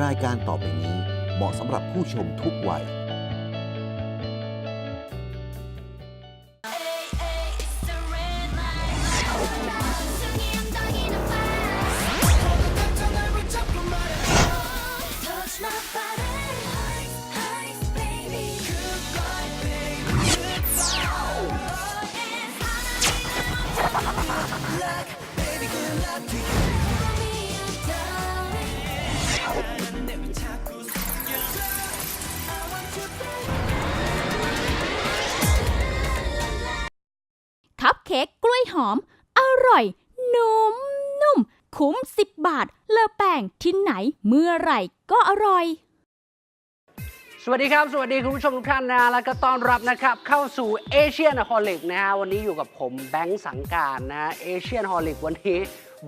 รายการต่อไปนี้เหมาะสำหรับผู้ชมทุกวัย เค้กกล้วยหอม อร่อยนุ่มนุ่ม คุ้ม 10 บาท เลอแป้งที่ไหนเมื่อไหร่ก็อร่อยสวัสดีครับ สวัสดีคุณผู้ชมทุกท่านนะแล้วก็ต้อนรับนะครับ เข้าสู่เอเชียนฮอลิกนะฮะวันนี้อยู่กับผมแบงค์สังการนะฮะเอเชียนฮอลิกวันนี้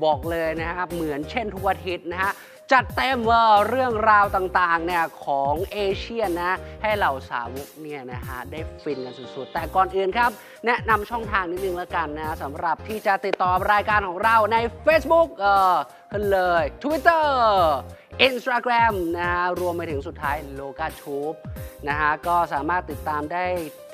บอกเลยนะครับ เหมือนเช่นทุกอาทิตย์นะฮะ จัดเต็มเว่าเรื่องราวต่างๆเนี่ยของเอเชียนะ ให้เหล่าสาวกเนี่ยนะฮะได้ฟินกันสุดๆ แต่ก่อนอื่นครับ แนะนำช่องทางนิดนึงแล้วกันนะสำหรับที่จะติดต่อรายการของเราใน Facebook เออขึ้นเลย Twitter Instagram นะฮะรวมไปถึงสุดท้ายโลกาทูบนะฮะก็สามารถติดตามได้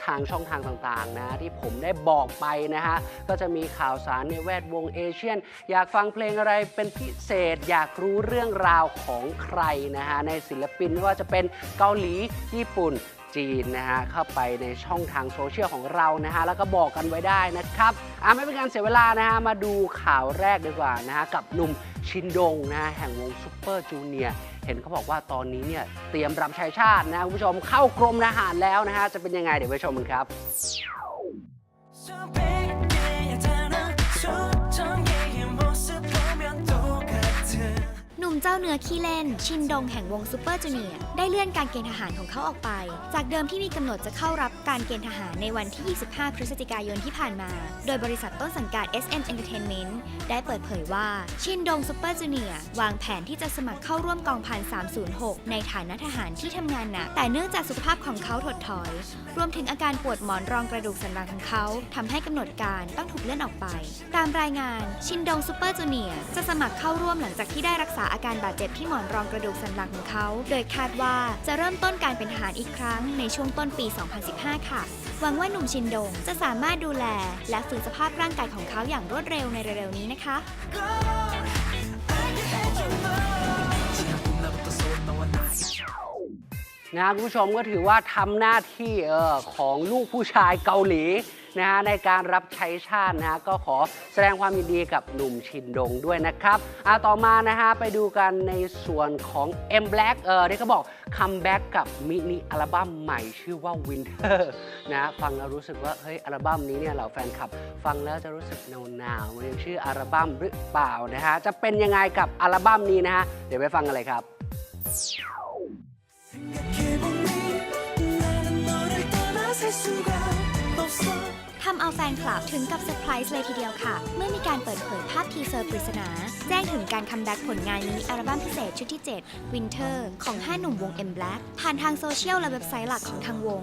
ทางช่องทางต่างๆนะที่ผมได้บอกไปนะฮะก็จะมีข่าวสารในแวดวงเอเชียน อยากฟังเพลงอะไรเป็นพิเศษ อยากรู้เรื่องราวของใครนะฮะในศิลปินไม่ว่าจะเป็นเกาหลีญี่ปุ่นจีนนะฮะเข้าไปในช่องทางโซเชียลของเรานะฮะแล้วก็บอกกันไว้ได้นะครับอะไม่เป็นการเสียเวลานะฮะมาดูข่าวแรกดีกว่านะฮะกับหนุ่มชินดงนะฮะแห่งวงซูเปอร์จูเนียร์เห็นเขาบอกว่าตอนนี้เนี่ยเตรียมรับใช้ชาตินะคุณผู้ชมเข้ากรมทหารแล้วนะฮะจะเป็นยังไงเดี๋ยวไปชมกันครับ มเจ้าเนื้อขี้เล่น ชินดงแห่งวงซูเปอร์จูเนียร์ได้เลื่อนการเกณฑ์ทหารของเขาออกไป จากเดิมที่มีกำหนดจะเข้ารับการเกณฑ์ทหารในวันที่ 25 พฤศจิกายนที่ผ่านมา โดยบริษัทต้นสังกัด SM Entertainment ได้เปิดเผยว่า ชินดงซูเปอร์จูเนียร์วางแผนที่จะสมัครเข้าร่วมกองพัน 306 ในฐานะทหารที่ทำงานหนักแต่เนื่องจากสุขภาพของเขาถดถอย รวมถึงอาการปวดหมอนรองกระดูกสันหลังของเขาทำให้กำหนดการต้องถูกเลื่อนออกไป ตามรายงานชินดงซูเปอร์จูเนียร์จะสมัครเข้าร่วมหลังจากที่ได้รักษาอาการบาดเจ็บที่หมอนรองกระดูกสันหลังของเขา โดยคาดว่าจะเริ่มต้นการเป็นทหารอีกครั้งในช่วงต้นปี 2015 ค่ะ หวังว่าหนุ่มชินดงจะสามารถดูแล และฟื้นสภาพร่างกายของเขาอย่างรวดเร็วในเร็วๆนี้นะคะ นะคุณผู้ชมก็ถือว่าทำหน้าที่เออของลูกผู้ชายเกาหลี นะฮะในการรับใช้ชาตินะฮะก็ขอแสดงความยินดีกับหนุ่มชินดงด้วยนะครับอ่ะต่อมานะฮะไปดูกันในส่วนของ M Black เออที่เขาบอกคัมแบ็กกับมินิอัลบั้มใหม่ชื่อว่า Winter นะฟังแล้วรู้สึกว่าเฮ้ยอัลบั้มนี้เนี่ยเหล่าแฟนคลับ ฟังแล้วจะรู้สึกหนาวๆมันยังชื่ออัลบั้มหรือเปล่านะฮะจะเป็นยังไงกับอัลบั้มนี้นะฮะเดี๋ยวไปฟังกันเลยครับ 생각해보니 나는 너를 떠나 살 수가 없어. าแฟนคลับถึงกับเซอร์ไพรส์เลยทีเดียวค่ะ เมื่อมีการเปิดเผยภาพทีเซอร์ปริศนา แจ้งถึงการคัมแบ็กผลงานมินิอัลบั้มพิเศษชุดที่ 7 Winter ของ 5 หนุ่มวง M Black ผ่านทางโซเชียลและเว็บไซต์หลักของทางวง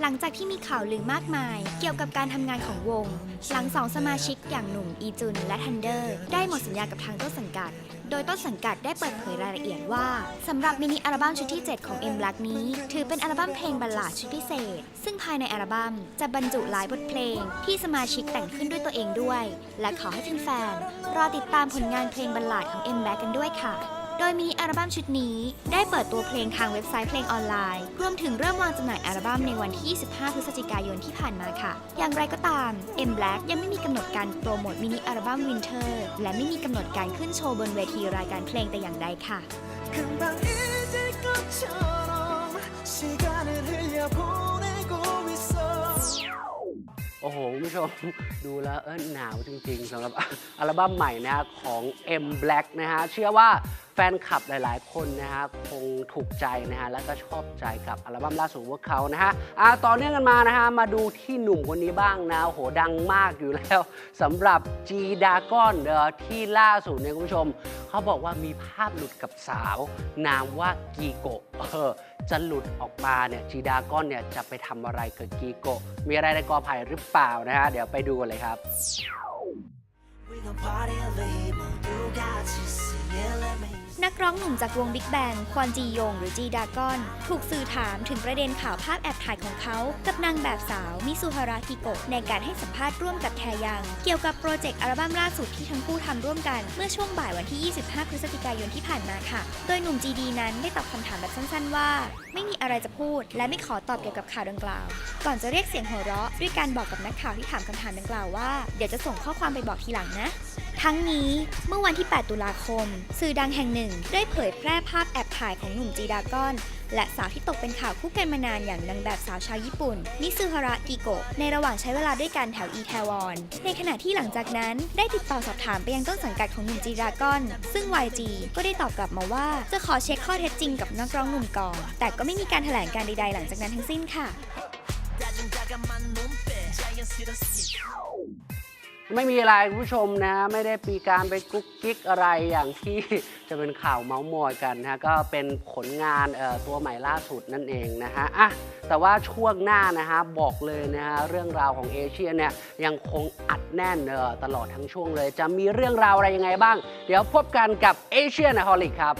หลังจากที่มีข่าวลือมากมาย เกี่ยวกับการทำงานของวง หลังสองสมาชิกอย่างหนุ่มอีจุนและทันเดอร์ได้หมดสัญญากับทางต้นสังกัด โดยต้นสังกัดได้เปิดเผยรายละเอียดว่าสำหรับมินิอัลบั้มชุดที่ 7 ของ M Black นี้ ถือเป็นอัลบั้มเพลงบัลลาดชุดพิเศษ ซึ่งภายในอัลบั้มจะบรรจุหลายบทเพลงที่สมาชิกแต่งขึ้นด้วยตัวเองด้วย และขอให้แฟนๆรอติดตามผลงานเพลงบัลลาดของ M Black กันด้วยค่ะ โดยมินิอัลบั้มชุดนี้ ได้เปิดตัวเพลงทางเว็บไซต์เพลงออนไลน์ รวมถึงเริ่มวางจำหน่ายอัลบั้มในวันที่ 25 พฤศจิกายนที่ผ่านมาค่ะ อย่างไรก็ตาม M Black ยังไม่มีกำหนดการโปรโมทมินิอัลบั้ม Winter และไม่มีกำหนดการขึ้นโชว์บนเวทีรายการเพลงแต่อย่างใดค่ะ 금방 잊을 것처럼 시간을 흘려 보내고 있어. โ อ้โหคุณผู้ชม ดูแล้วเออหนาวจริงๆสำหรับอัลบั้มใหม่นะฮะของ M Black นะฮะเชื่อว่าแฟนคลับหลายๆ คนนะฮะคงถูกใจนะฮะแล้วก็ชอบใจกับอัลบั้มล่าสุดของพวกเขานะฮะอ่าต่อเนื่องกันมานะฮะมาดูที่หนุ่มคนนี้บ้างนะโอ้โหดังมากอยู่แล้วสำหรับ G d a g o n เอ่อที่ล่าสุดเนี่ยคุณผู้ชม เขาบอกว่ามีภาพหลุดกับสาว นามว่ากีโกะเออ จะหลุดออกมาเนี่ยจีดากอนเนี่ยจะไปทำอะไรกับกีโกะมีอะไรในกอไผ่หรือเปล่านะฮะเดี๋ยวไปดูกันเลยครับ ร้องหนุ่มจากวงบิ๊กแบงควอนจียงหรือจีดากอน ถูกสื่อถามถึงประเด็นข่าวภาพแอบถ่ายของเขา กับนางแบบสาว มิซูฮาระกิโกะในการให้สัมภาษณ์ร่วมกับแทยัง เกี่ยวกับโปรเจกต์อัลบั้มล่าสุดที่ทั้งคู่ทำร่วมกัน เมื่อช่วงบ่ายวันที่ 25 พฤศจิกายนที่ผ่านมาค่ะ โดยหนุ่มจีดีนั้นได้ตอบคำถามแบบสั้นๆ ว่า ไม่มีอะไรจะพูด และไม่ขอตอบเกี่ยวกับข่าวดังกล่าว ก่อนจะเรียกเสียงหัวเราะ ด้วยการบอกกับนักข่าวที่ถามคำถามดังกล่าวว่าเดี๋ยวจะส่งข้อความไปบอกทีหลังนะ ทั้งนี้เมื่อวันที่ 8 ตุลาคม สื่อดังแห่งหนึ่ง ได้เผยแพร่ภาพแอบถ่ายของหนุ่มจีดากอน และสาวที่ตกเป็นข่าวคู่กันมานานอย่างนางแบบสาวชาวญี่ปุ่น มิซึฮาระกิโกะในระหว่างใช้เวลาด้วยกันแถวอีแทวอน ในขณะที่หลังจากนั้นได้ติดต่อสอบถามไปยังต้นสังกัดของหนุ่มจีดากอน ซึ่ง YG ก็ได้ตอบกลับมาว่าจะขอเช็คข้อเท็จจริงกับนักร้องหนุ่มก่อน แต่ก็ไม่มีการแถลงการใดๆ หลังจากนั้นทั้งสิ้นค่ะ ไม่มีอะไรคุณผู้ชมนะ ไม่ได้มีการไปกุ๊กกิ๊กอะไรอย่างที่จะเป็นข่าวเมาส์มอยกันนะฮะก็เป็นผลงานตัวใหม่ล่าสุดนั่นเองนะฮะอะแต่ว่าช่วงหน้านะฮะบอกเลยนะฮะเรื่องราวของเอเชียเนี่ยยังคงอัดแน่นเออตลอดทั้งช่วงเลย จะมีเรื่องราวอะไรยังไงบ้าง เดี๋ยวพบกันกับเอเชียนะฮอลิกครับ